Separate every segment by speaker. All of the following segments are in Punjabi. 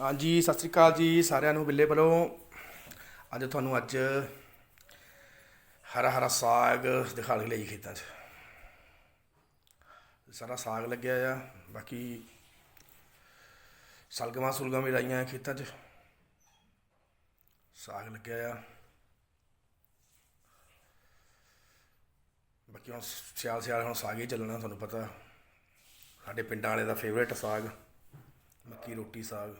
Speaker 1: ਹਾਂਜੀ, ਸਤਿ ਸ੍ਰੀ ਅਕਾਲ ਜੀ ਸਾਰਿਆਂ ਨੂੰ, ਬਿੱਲੇ ਵੱਲੋਂ। ਅੱਜ ਤੁਹਾਨੂੰ ਅੱਜ ਹਰਾ ਹਰਾ ਸਾਗ ਦਿਖਾ ਕੇ ਲਈ ਖੇਤਾਂ 'ਚ। ਸਾਰਾ ਸਾਗ ਲੱਗਿਆ ਆ, ਬਾਕੀ ਸਲਗਮਾਂ ਸੁਲਗਾਂ ਵੀ ਲਾਈਆਂ ਖੇਤਾਂ 'ਚ। ਸਾਗ ਲੱਗਿਆ ਆ। ਬਾਕੀ ਹੁਣ ਸਿਆਲ ਸਿਆਲ ਹੁਣ ਸਾਗ ਹੀ ਚੱਲਣਾ, ਤੁਹਾਨੂੰ ਪਤਾ। ਸਾਡੇ ਪਿੰਡਾਂ ਵਾਲੇ ਦਾ ਫੇਵਰੇਟ ਸਾਗ, ਮੱਕੀ ਰੋਟੀ ਸਾਗ।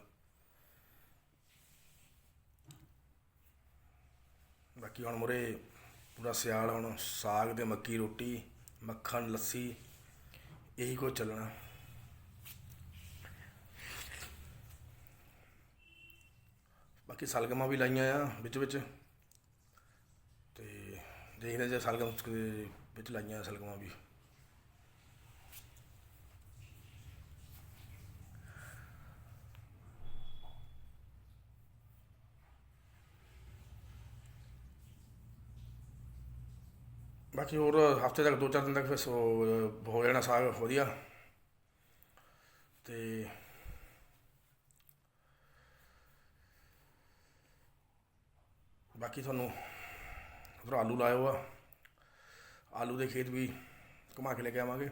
Speaker 1: ਬਾਕੀ ਹੁਣ ਮੁਰੇ ਪੂਰਾ ਸਿਆਲ, ਹੁਣ ਸਾਗ ਤੇ ਮੱਕੀ ਰੋਟੀ, ਮੱਖਣ, ਲੱਸੀ, ਇਹੀ ਕੁਝ ਚੱਲਣਾ। ਬਾਕੀ ਸਲਗਮਾਂ ਵੀ ਲਾਈਆਂ ਆ ਵਿੱਚ ਵਿੱਚ। ਤੇ ਦੇਖਦੇ ਜੇ ਸਲਗਮ ਦੇ ਵਿੱਚ ਲਾਈਆਂ ਸਲਗਮਾਂ ਵੀ। ਬਾਕੀ ਹੋਰ ਹਫ਼ਤੇ ਤੱਕ, ਦੋ ਚਾਰ ਦਿਨ ਤੱਕ ਫਿਰ ਸੋ- ਹੋ ਜਾਣਾ ਸਾਗ, ਵਧੀਆ। ਤੇ ਬਾਕੀ ਤੁਹਾਨੂੰ ਉਧਰ ਆਲੂ ਲਾਇਓ ਆ। ਆਲੂ ਦੇ ਖੇਤ ਵੀ ਘੁਮਾ ਕੇ ਲੈ ਕੇ ਆਵਾਂਗੇ।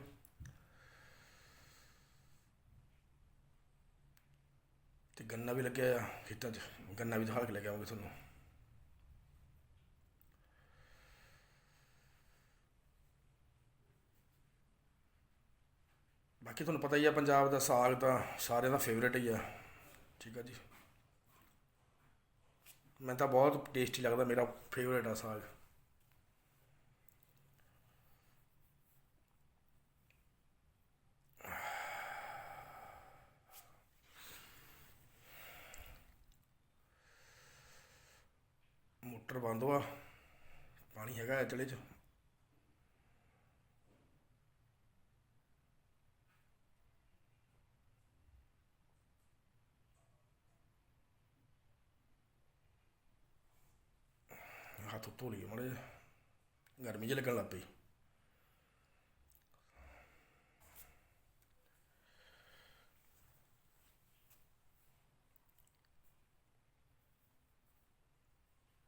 Speaker 1: ਤੇ ਗੰਨਾ ਵੀ ਲੱਗਿਆ ਆ ਖੇਤਾਂ 'ਚ। ਗੰਨਾ ਵੀ ਦਿਖਾ ਕੇ ਲੈ ਕੇ ਆਵਾਂਗੇ ਤੁਹਾਨੂੰ। ਬਾਕੀ ਤੁਹਾਨੂੰ ਪਤਾ ਹੀ ਆ, ਪੰਜਾਬ ਦਾ ਸਾਗ ਤਾਂ ਸਾਰਿਆਂ ਦਾ ਫੇਵਰੇਟ ਹੀ ਆ। ਠੀਕ ਆ ਜੀ। ਮੈਨੂੰ ਤਾਂ ਬਹੁਤ ਟੇਸਟੀ ਲੱਗਦਾ, ਮੇਰਾ ਫੇਵਰੇਟ ਆ ਸਾਗ। ਮੋਟਰ ਬੰਦ ਵਾ। ਪਾਣੀ ਹੈਗਾ ਹੈ ਚਲੇ ਚ। ਹੱਥ ਧੋ ਲਈਏ ਮਾੜੇ ਗਰਮੀ ਜਿਹੀ ਲੱਗਣ ਲੱਗ ਪਈ।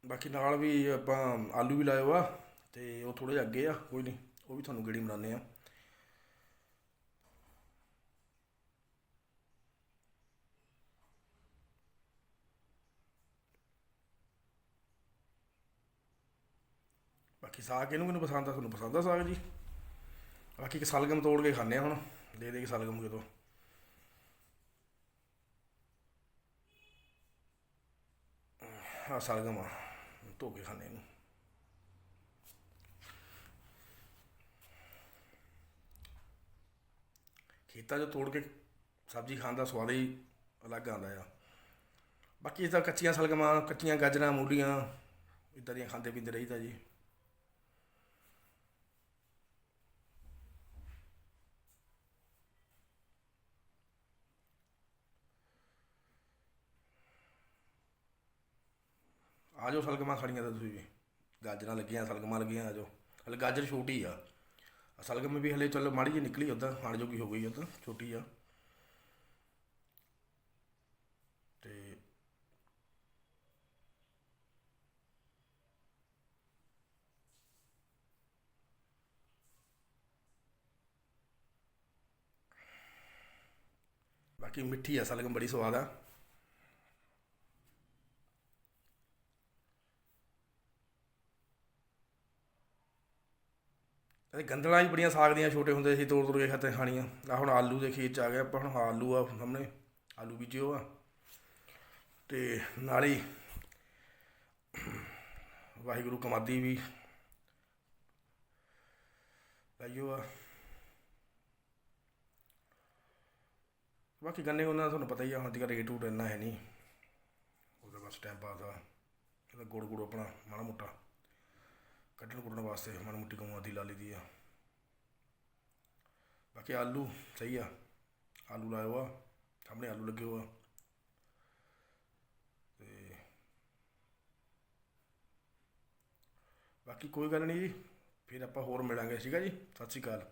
Speaker 1: ਬਾਕੀ ਨਾਲ ਵੀ ਆਪਾਂ ਆਲੂ ਵੀ ਲਾਏ ਆ, ਤੇ ਉਹ ਥੋੜੇ ਜਿਹਾ ਅੱਗੇ ਆ, ਕੋਈ ਨਹੀਂ, ਉਹ ਵੀ ਤੁਹਾਨੂੰ ਗੇੜੀ ਬਣਾਉਂਦੇ ਆ। ਬਾਕੀ ਸਾਗ ਇਹਨੂੰ ਕਿਹਨੂੰ ਪਸੰਦ ਆ, ਤੁਹਾਨੂੰ ਪਸੰਦ ਆ ਸਾਗ ਜੀ? ਬਾਕੀ ਇੱਕ ਸਲਗਮ ਤੋੜ ਕੇ ਖਾਂਦੇ ਆ ਹੁਣ। ਦੇ ਦੇ ਕੇ ਸਲਗਮ ਕਿਤੋਂ ਆ ਸਲਗਮ ਆ, ਧੋ ਕੇ ਖਾਂਦੇ ਇਹਨੂੰ। ਖੇਤਾਂ 'ਚ ਤੋੜ ਕੇ ਸਬਜ਼ੀ ਖਾਣ ਦਾ ਸਵਾਦ ਹੀ ਅਲੱਗ ਆਉਂਦਾ ਆ। ਬਾਕੀ ਇਹ ਤਾਂ ਕੱਚੀਆਂ ਸਲਗਮਾਂ, ਕੱਚੀਆਂ ਗਾਜਰਾਂ, ਮੂਲੀਆਂ, ਇਦਾਂ ਦੀਆਂ ਖਾਂਦੇ ਪੀਂਦੇ ਰਹੀਦਾ ਜੀ। ਆ ਜਾਓ ਸਲਗਮਾਂ ਖਾਣੀਆਂ ਤਾਂ ਤੁਸੀਂ ਵੀ। ਗਾਜਰਾਂ ਲੱਗੀਆਂ, ਸਲਗਮਾਂ ਲੱਗੀਆਂ ਆ ਜਾਓ ਹਲੇ ਗਾਜਰ ਛੋਟੀ ਆ। ਸਲਗਮ ਵੀ ਹਲੇ ਚਲੋ ਮਾੜੀ ਜਿਹੀ ਨਿਕਲੀ ਉਦਾਂ, ਖਾਣ ਜੋਗੀ ਹੋ ਗਈ ਉਦਾਂ ਛੋਟੀ ਆ। ਤੇ ਬਾਕੀ ਮਿੱਠੀ ਆ, ਸਲਗਮ ਬੜੀ ਸਵਾਦ ਆ। ਇਹ ਗੰਦਲਾਂ ਵੀ ਬੜੀਆਂ ਸਾਗ ਦੀਆਂ ਛੋਟੇ ਹੁੰਦੇ ਸੀ ਤੋੜ ਤੋੜ ਕੇ ਖਾਤੇ ਖਾਣੀਆਂ। ਆ ਹੁਣ ਆਲੂ ਦੇ ਖੇਤ ਚ ਆ ਗਿਆ ਆਪਾਂ, ਹੁਣ ਆਲੂ ਆ ਸਾਹਮਣੇ, ਆਲੂ ਬੀਜਿਓ ਆ। ਤੇ ਨਾਲ ਹੀ ਵਾਹਿਗੁਰੂ ਕਮਾਦੀ ਵੀ ਲਾਈਓ ਆ। ਬਾਕੀ ਗੰਨੇ ਉਹਨਾਂ ਦਾ ਤੁਹਾਨੂੰ ਪਤਾ ਹੀ ਆ, ਹੁਣ ਅੱਜ ਕੱਲ੍ਹ ਰੇਟ ਰੂਟ ਇੰਨਾ ਹੈ ਨਹੀਂ। ਉਹਦਾ ਬਸ ਟਾਈਮ ਪਾਸ ਆ। ਇਹਦਾ ਗੁੜ ਗੁੜ ਆਪਣਾ ਮਾੜਾ ਮੋਟਾ। ਕੱਢਣ ਕੁੱਟਣ ਵਾਸਤੇ ਮਾੜੀ ਮੋਟੀ ਗਊਆਂ ਦੀ ਲਾ ਲਈ ਦੀ ਆ। ਬਾਕੀ ਆਲੂ, ਸਹੀ ਆ। ਆਲੂ ਲਾਇਆ ਹੋਆ ਸਾਹਮਣੇ ਆਲੂ ਲੱਗੇ ਹੋਆ ਤੇ ਬਾਕੀ ਕੋਈ ਗੱਲ ਨਹੀਂ ਜੀ, ਫਿਰ ਆਪਾਂ ਹੋਰ ਮਿਲਾਂਗੇ। ਠੀਕ ਆ ਜੀ? ਸਤਿ ਸ਼੍ਰੀ ਅਕਾਲ।